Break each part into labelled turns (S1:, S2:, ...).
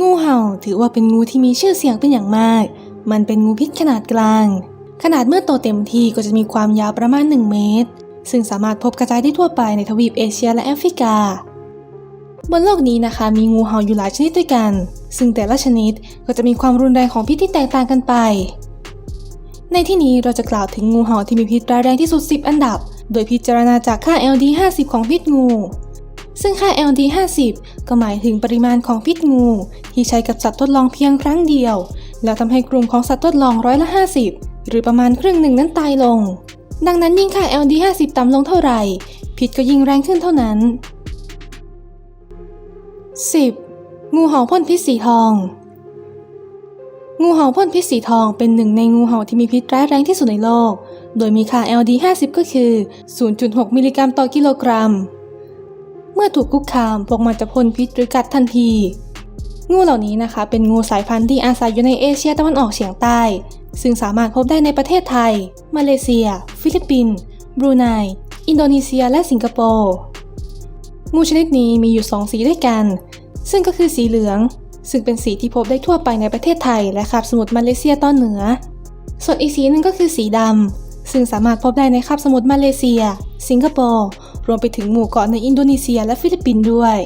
S1: งูเห่าถือว่าเป็นงูที่มีชื่อเสียงเป็นอย่างมาก มันเป็นงูพิษขนาดกลาง ขนาดเมื่อโตเต็มที่ก็จะมีความยาวประมาณ 1 เมตร ซึ่งสามารถพบกระจายได้ทั่วไปในทวีปเอเชียและแอฟริกา บนโลกนี้นะคะมีงูเห่าอยู่หลายชนิดด้วยกัน ซึ่งแต่ละชนิดก็จะมีความรุนแรงของพิษที่แตกต่างกันไป ในที่นี้เราจะกล่าวถึงงูเห่าที่มีพิษร้ายแรงที่สุด 10 อันดับ โดยพิจารณาจากค่า LD 50 ของพิษงู ซึ่งค่า LD 50ก็หมายถึงปริมาณของพิษงู ที่ใช้กับสัตว์ทดลองเพียงครั้งเดียว แล้วทำให้กลุ่มของสัตว์ทดลองร้อยละ 50 หรือประมาณครึ่งหนึ่งนั้นตายลง ดังนั้นยิ่งค่า LD 50ต่ำลงเท่าไหร่ พิษก็ยิ่งแรงขึ้นเท่านั้น 10. งูเห่าพ่นพิษสีทอง งูเห่าพ่นพิษสีทองเป็นหนึ่งในงูเห่าที่มีพิษร้ายแรงที่สุดในโลก โดยมีค่า LD 50 ก็คือ 0.6 มิลลิกรัมต่อกิโลกรัม เมื่อถูกคุกคามพวกมันจะพ่นพิษหรือกัดทันที งูเหล่านี้นะคะ เป็นงูสายพันธุ์ที่อาศัยอยู่ในเอเชียตะวันออกเฉียงใต้ ซึ่งสามารถพบได้ในประเทศไทย มาเลเซีย ฟิลิปปินส์บรูไน อินโดนีเซีย และสิงคโปร์งูชนิดนี้มีอยู่2สีด้วยกัน ซึ่งก็คือสีเหลือง ซึ่งเป็นสีที่พบได้ทั่วไปในประเทศไทย และคาบสมุทรมาเลเซียตอนเหนือ ส่วนอีกสีหนึ่งก็คือสีดำซึ่งสามารถพบได้ในคาบสมุทรมาเลเซีย สิงคโปร์ รวมไปถึงหมู่เกาะในอินโดนีเซียและฟิลิปปินส์ด้วย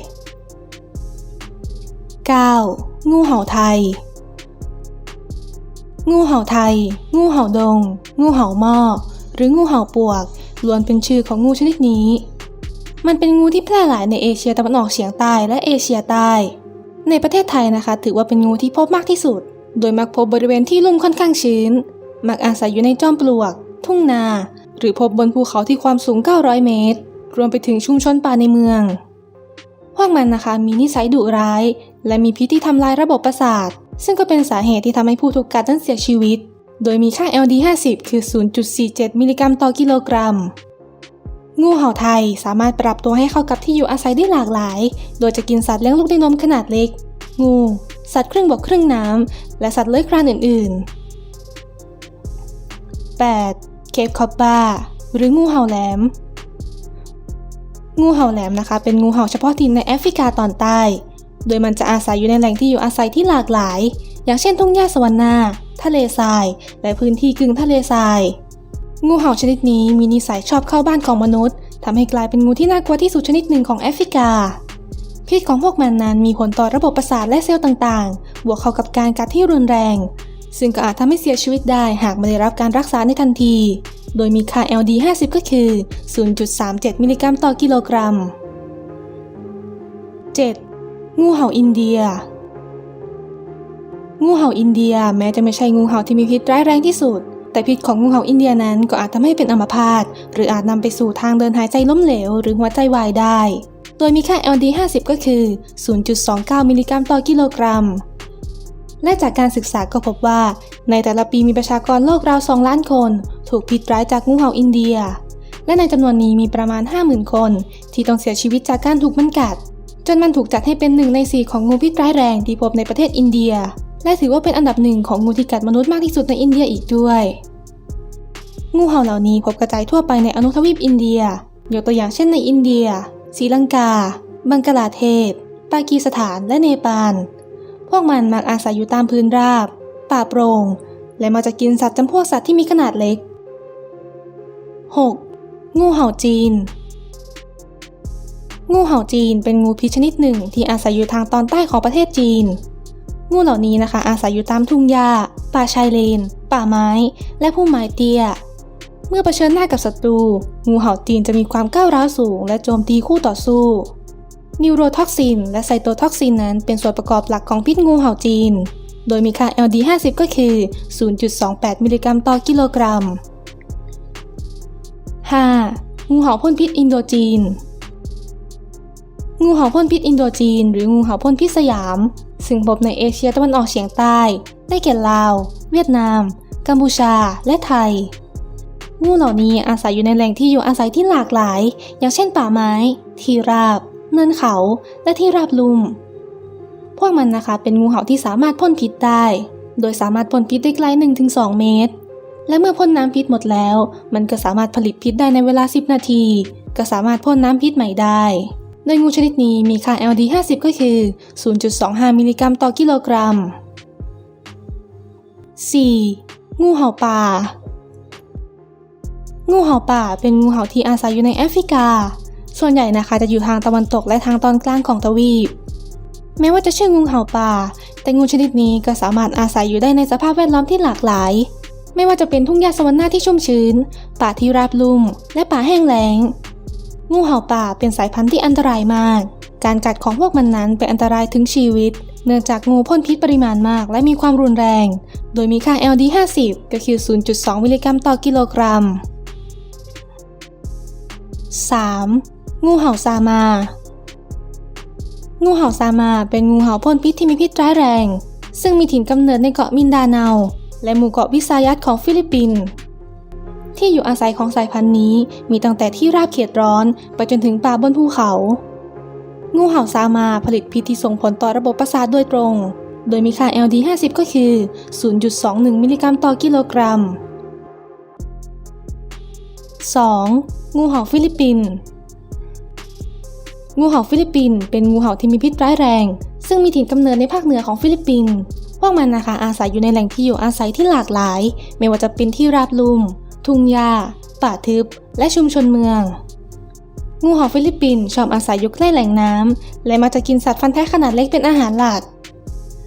S1: 9. งูเห่าไทย งูเห่าไทย งูเห่าดง งูเห่าหม้อ หรืองูเห่าปวก ล้วนเป็นชื่อของงูชนิดนี้ มันเป็นงูที่แพร่หลายในเอเชียตะวันออกเฉียงใต้และเอเชียใต้ ในประเทศไทยนะคะ ถือว่าเป็นงูที่พบมากที่สุด โดยมักพบบริเวณที่ลุ่มค่อนข้างชื้น มักอาศัยอยู่ในจอมปลวก ทุ่งนา หรือพบบนภูเขาที่ความสูง 900 เมตร รวมไปถึงชุมชนป่าในเมือง พวกมันนะคะมีนิสัยดุร้าย และมีพิษที่ทำลายระบบประสาท ซึ่งก็เป็นสาเหตุที่ทำให้ผู้ถูกกัดนั้นเสียชีวิต โดยมีค่า LD 50 คือ 0.47 มิลลิกรัมต่อกิโลกรัม งูเห่าไทยสามารถปรับตัวให้เข้ากับที่อยู่อาศัยได้หลากหลาย โดยจะกินสัตว์เลี้ยงลูกด้วยนมขนาดเล็ก งู สัตว์ครึ่งบกครึ่งน้ำและสัตว์เลื้อยคลานอื่น ๆ 8. เคปคอปบาหรืองูเห่าแหลม งูเห่าแหลมนะคะ เป็นงูเห่าเฉพาะถิ่นในแอฟริกาตอนใต้ โดยมันจะอาศัยอยู่ในแหล่งที่อยู่อาศัยที่หลากหลาย อย่างเช่นทุ่งหญ้าสวรรณาทะเลทราย และพื้นที่กึ่งทะเลทราย งูเห่าชนิดนี้มีนิสัยชอบเข้าบ้านของมนุษย์ทำให้กลายเป็นงูที่น่ากลัวที่สุดชนิดหนึ่งของแอฟริกา พิษของพวกมันนั้นมีผลต่อระบบประสาทและเซลล์ต่างๆ บวกเข้ากับการกัดที่รุนแรง ซึ่งก็อาจทำให้เสียชีวิตได้หากไม่ได้รับการรักษาในทันที โดยมีค่า LD 50 ก็คือ 0.37 มิลลิกรัมต่อกิโลกรัม 7. งูเห่าอินเดีย งูเห่าอินเดียแม้จะไม่ใช่งูเห่าที่มีพิษร้ายแรงที่สุด แต่พิษของงูเห่าอินเดียนั้นก็อาจทำให้เป็นอัมพาตหรืออาจนำไปสู่ทางเดินหายใจล้มเหลวหรือหัวใจวายได้ โดยมีค่า LD 50 ก็คือ 0.29 มิลลิกรัมต่อกิโลกรัมและจากการศึกษาก็พบว่า ในแต่ละปีมีประชากรโลกราว 2 ล้านคน ถูกพิษร้ายจากงูเห่าอินเดีย และในจำนวนนี้มีประมาณ 50,000 คน ที่ต้องเสียชีวิตจากการถูกมันกัด จนมันถูกจัดให้เป็นหนึ่งในสี่ของงูพิษร้ายแรงที่พบในประเทศอินเดีย และถือว่าเป็นอันดับหนึ่งของงูที่กัดมนุษย์มากที่สุดในอินเดียอีกด้วย งูเห่าเหล่านี้พบกระจายทั่วไปในอนุทวีปอินเดีย ยกตัวอย่างเช่นในอินเดียศรีลังกา บังกลาเทศ ปากีสถานและเนปาล พวกมันมักอาศัยอยู่ตามพื้นราบ ป่าโปรง่ง และมักจะกินสัตว์จำพวกสัตว์ที่มีขนาดเล็ก 6. งูเห่าจีน งูเห่าจีนเป็นงูพิษชนิดหนึ่งที่อาศัยอยู่ทางตอนใต้ของประเทศจีน งูเหล่านี้นะคะ อาศัยอยู่ตามทุ่งหญ้า ป่าชายเลน ป่าไม้ และพุ่มไม้เตี้ย เมื่อเผชิญหน้ากับศัตรู งูเห่าจีนจะมีความก้าวร้าวสูง และโจมตีคู่ต่อสู้ นิวโรท็อกซิน และไซโตท็อกซินนั้นเป็นส่วนประกอบหลักของพิษงูเห่าจีน โดยมีค่า LD 50 ก็คือ 0.28 มิลลิกรัมต่อกิโลกรัม 5. งูเห่าพ่นพิษอินโดจีน งูเห่าพ่นพิษอินโดจีน หรืองูเห่าพ่นพิษสยาม ซึ่งพบในเอเชียตะวันออกเฉียงใต้ ได้แก่ลาว เวียดนาม กัมพูชา และไทย งูเหล่านี้อาศัยอยู่ในแหล่งที่อยู่อาศัยที่หลากหลาย อย่างเช่นป่าไม้ ที่ราบ เนินเขา และที่ราบลุ่ม พวกมันนะคะเป็นงูเห่าที่สามารถพ่นพิษได้ โดยสามารถพ่นพิษได้ไกล1-2 เมตร และเมื่อพ่นน้ำพิษหมดแล้ว มันก็สามารถผลิตพิษได้ในเวลา 10 นาที ก็สามารถพ่นน้ำพิษใหม่ได้ โดยงูชนิดนี้มีค่า LD 50 ก็คือ 0.25 มิลลิกรัมต่อกิโลกรัม 4. งูเห่าป่า งูเห่าป่าเป็นงูเห่าที่อาศัยอยู่ในแอฟริกา ส่วนใหญ่นะคะจะอยู่ทางตะวันตกและทางตอนกลางของทวีป แม้ว่าจะชื่องูเห่าป่า แต่งูชนิดนี้ก็สามารถอาศัยอยู่ได้ในสภาพแวดล้อมที่หลากหลาย ไม่ว่าจะเป็นทุ่งหญ้าสวรรค์หน้าที่ชุ่มชื้น ป่าที่ราบลุ่ม และป่าแห้งแล้ง งูเห่าป่าเป็นสายพันธุ์ที่อันตรายมาก การกัดของพวกมันนั้นเป็นอันตรายถึงชีวิต เนื่องจากงูพ่นพิษปริมาณมากและมีความรุนแรง โดยมีค่า LD 50ก็คือ 0.2 มิลลิกรัมต่อกิโลกรัม 3. งูเห่าซามา งูเห่าซามาเป็นงูเห่าพ่นพิษที่มีพิษร้ายแรง ซึ่งมีถิ่นกำเนิดในเกาะมินดาเนา และหมู่เกาะวิซายัตของฟิลิปปินส์ที่อยู่อาศัยของสายพันธุ์นี้มีตั้งแต่ที่ราบเขตร้อน ไปจนถึงป่าบนภูเขา งูเห่าซามาผลิตพิษที่ส่งผลต่อระบบประสาทโดยตรง โดยมีค่า LD 50ก็คือ 0.21 มิลลิกรัมต่อกิโลกรัม 2. งูเห่าฟิลิปปินส์งูเห่าฟิลิปปินส์เป็นงูเห่าที่มีพิษร้ายแรง ซึ่งมีถิ่นกำเนิดในภาคเหนือของฟิลิปปินส์ พวกมันนะคะอาศัยอยู่ในแหล่งที่อยู่อาศัยที่หลากหลาย ไม่ว่าจะเป็นที่ราบลุ่ม ทุ่งหญ้า ป่าทึบ และชุมชนเมือง งูเห่าฟิลิปปินส์ชอบอาศัยอยู่ใกล้แหล่งน้ำและมักจะกินสัตว์ฟันแท้ขนาดเล็กเป็นอาหารหลัก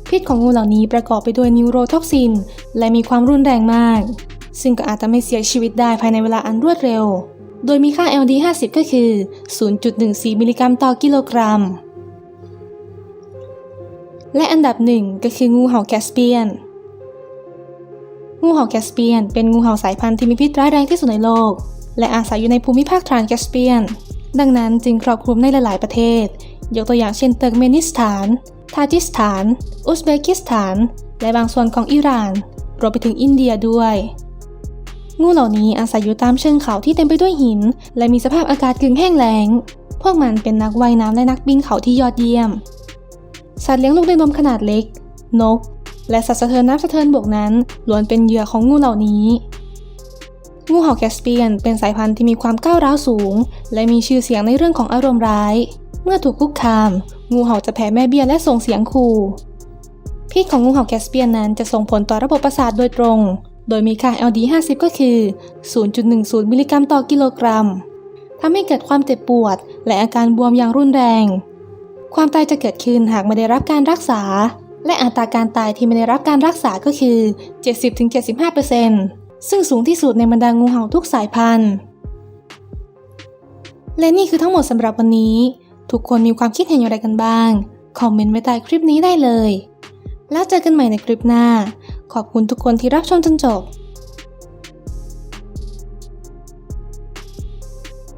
S1: พิษของงูเหล่านี้ประกอบไปด้วยนิวโรท็อกซิน และมีความรุนแรงมาก ซึ่งก็อาจทำให้เสียชีวิตได้ภายในเวลาอันรวดเร็ว โดยมีค่า LD 50 ก็คือ 0.14 มิลลิกรัมต่อกิโลกรัม และอันดับหนึ่งก็คืองูเห่าแคสเปียน งูเห่าแคสเปียน เป็นงูเห่าสายพันธุ์ที่มีพิษร้ายแรงที่สุดในโลก และอาศัยอยู่ในภูมิภาคทรานแคสเปียน ดังนั้นจึงครอบคลุมในหลาย ๆ ประเทศ ยกตัวอย่างเช่นเติร์กเมนิสถาน ทาจิสถาน อุซเบกิสถาน และบางส่วนของอิหร่าน รวมไปถึงอินเดียด้วย งูเหล่านี้อาศัยอยู่ตามเชิงเขาที่เต็มไปด้วยหิน และมีสภาพอากาศกึ่งแห้งแล้ง พวกมันเป็นนักว่ายน้ำและนักบินเขาที่ยอดเยี่ยม สัตว์เลี้ยงลูกด้วยนมขนาดเล็ก นก และสัตว์สะเทินน้ำสะเทินบกนั้นล้วนเป็นเหยื่อของงูเหล่านี้ งูเห่าแคสเปียนเป็นสายพันธุ์ที่มีความก้าวร้าวสูง และมีชื่อเสียงในเรื่องของอารมณ์ร้าย เมื่อถูกคุกคาม งูเห่าจะแผ่แม่เบี้ยและส่งเสียงขู่พิษของงูเห่าแคสเปียนนั้นจะส่งผลต่อระบบประสาทโดยตรง โดยมีค่า LD 50ก็คือ 0.10 มิลลิกรัมต่อกิโลกรัมทำให้เกิดความเจ็บปวด และอาการบวมอย่างรุนแรง ความตายจะเกิดขึ้นหากไม่ได้รับการรักษา และอัตราการตายที่ไม่ได้รับการรักษาก็คือ 70-75%ซึ่งสูงที่สุดในบรรดางูเห่าทุกสายพันธุ์ และนี่คือทั้งหมดสำหรับวันนี้ ทุกคนมีความคิดเห็นอย่างไรกันบ้าง คอมเมนต์ไว้ใต้คลิปนี้ได้เลย แล้วเจอกันใหม่ในคลิปหน้า ขอบคุณทุกคนที่รับชมจนจบ